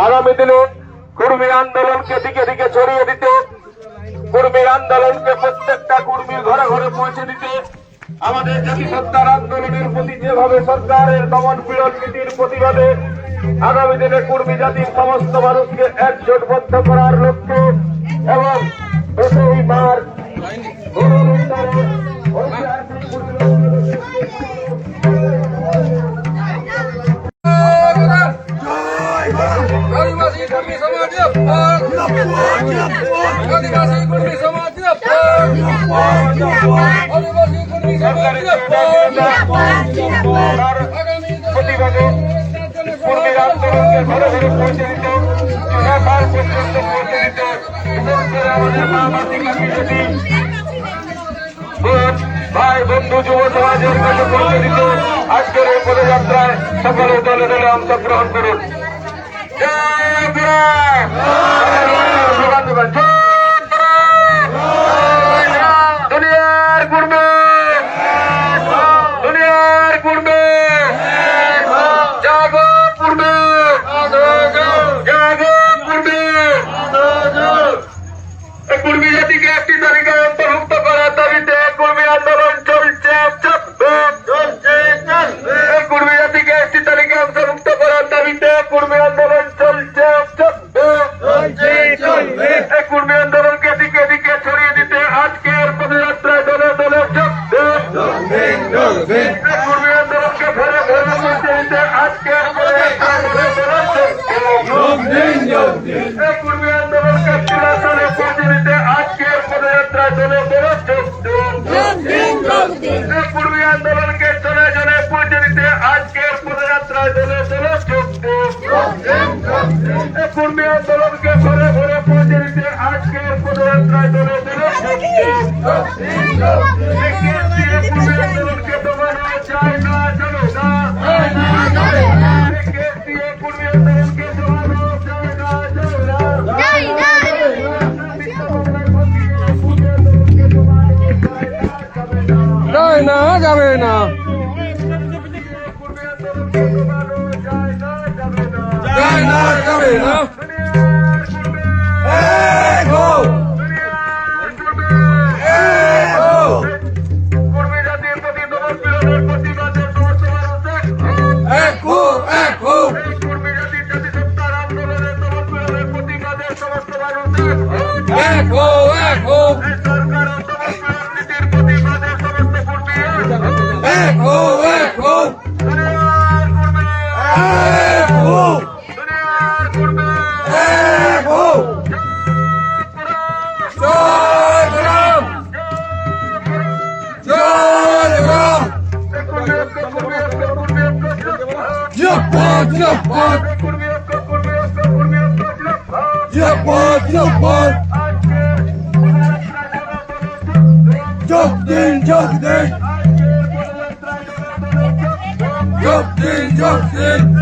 আগামী দিনে কর্মী আন্দোলনকে দিকে দিকে ছড়িয়ে দিতে, কর্মী আন্দোলনকে প্রত্যেকটা কর্মীর ঘরে ঘরে পৌঁছে দিতে, আমাদের জাতিসত্তার আন্দোলনের প্রতি যেভাবে সরকারের দমন পীড়ন নীতির প্রতিবাদে আগামী দিনে কর্মী জাতির সমস্ত মানুষকে একজোটবদ্ধ করার লক্ষ্যে এবং দশই মার্চ ঐতিহাসিক আদিবাসী কর্মী সমাজ আদিবাসী কর্মী সমাজ আদিবাসী কর্মী সমাজ আগামী ঘরে ঘরে পৌঁছে দিতে পর্যন্ত পৌঁছে দিতে আমাদের মা মাটি ভাই বন্ধু যুব সমাজের কাছে পৌঁছে দিতে আজকের এই পদযাত্রায় সকলে দলে দলে অংশগ্রহণ করুন। কর্মী আন্দোলন কাপ্তির আসনে প্রতিনিধিতে আজকের পদযাত্রায় দলে বড় যোগ দিন কর্মী আন্দোলনকে চলে জনে প্রতিনিধিতে আজকের পদযাত্রায় দলে বড় যোগ দিন কর্মী আন্দোলনকে ঘরে ঘরে প্রতিনিধিতে আজকের পদযাত্রায় দলে বড় যোগ কর্মী আন্দোলনকে দমানো যায় না। যাবে না। যায় না যাবে না। একো এক হও জয় রাম জয় Ram Yapar, yapar. Yapar, yapar. Çok değil, çok değil. Çok değil, çok değil.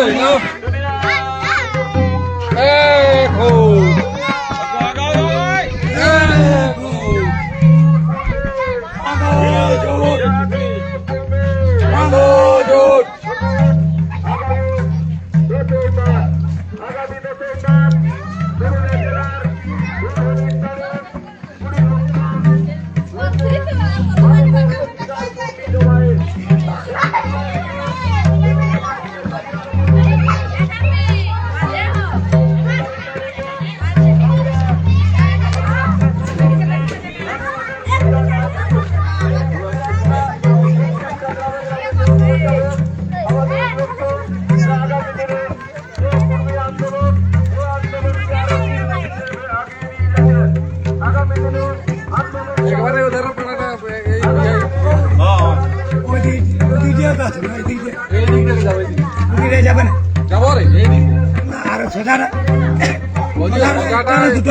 Hey, no. যাবে যাবে না। যাব রে। আর সোজা দুটো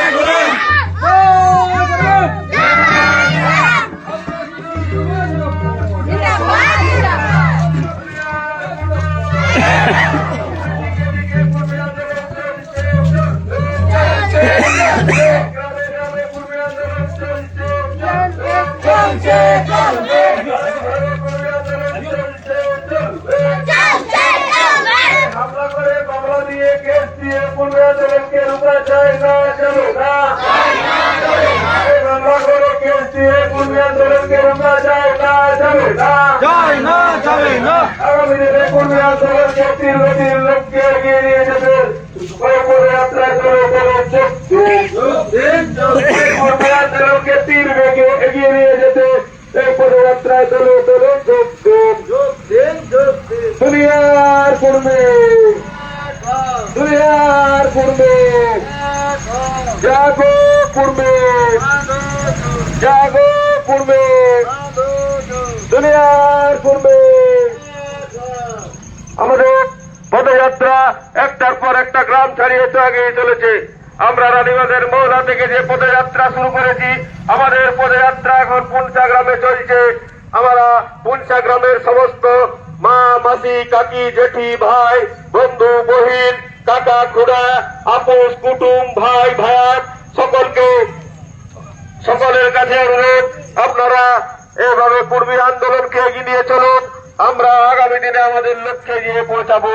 পূর্বে আন্দোলনকে রুখা না চলো না। এই করে কেস দিয়ে পূর্বে আন্দোলনকে রুখা যায় না চলো না। জয় না যাবে না। আগামী দিনে পূর্বে আন্দোলনকে তীর গতির লক্ষ্যে এগিয়ে নিয়ে যেতে পদযাত্রায় চলে চলে পূর্বে আন্দোলনকে তীর বেগে এগিয়ে নিয়ে যেতে। এই পদযাত্রায় চলে চলে যোগ দিন দুনিয়ার পূর্বে দুনিয়ার পূর্বে জাগো পূর্বে জাগো পূর্বে। দুনিয়ার পূর্বে। আমাদের পদযাত্রা একটার পর একটা গ্রাম ছাড়িয়ে তো এগিয়ে চলেছে। আমরা রানীবাগের মৌলা থেকে যে পদযাত্রা শুরু করেছি, আমাদের পদযাত্রা এখন পুনসা গ্রামে চলছে। আমরা পুনসা গ্রামের সমস্ত মা, মাসি, কাকি, জেঠি, ভাই, বন্ধু, বহিন, কাকা, খুড়া, আপোষ, কুটুম, ভাই ভায়াত সকলকে সকলের কাছে অনুরোধ, আপনারা এভাবে কর্মী আন্দোলনকে এগিয়ে নিয়ে চলুন। আমরা আগামী দিনে আমাদের লক্ষ্যে গিয়ে পৌঁছাবো।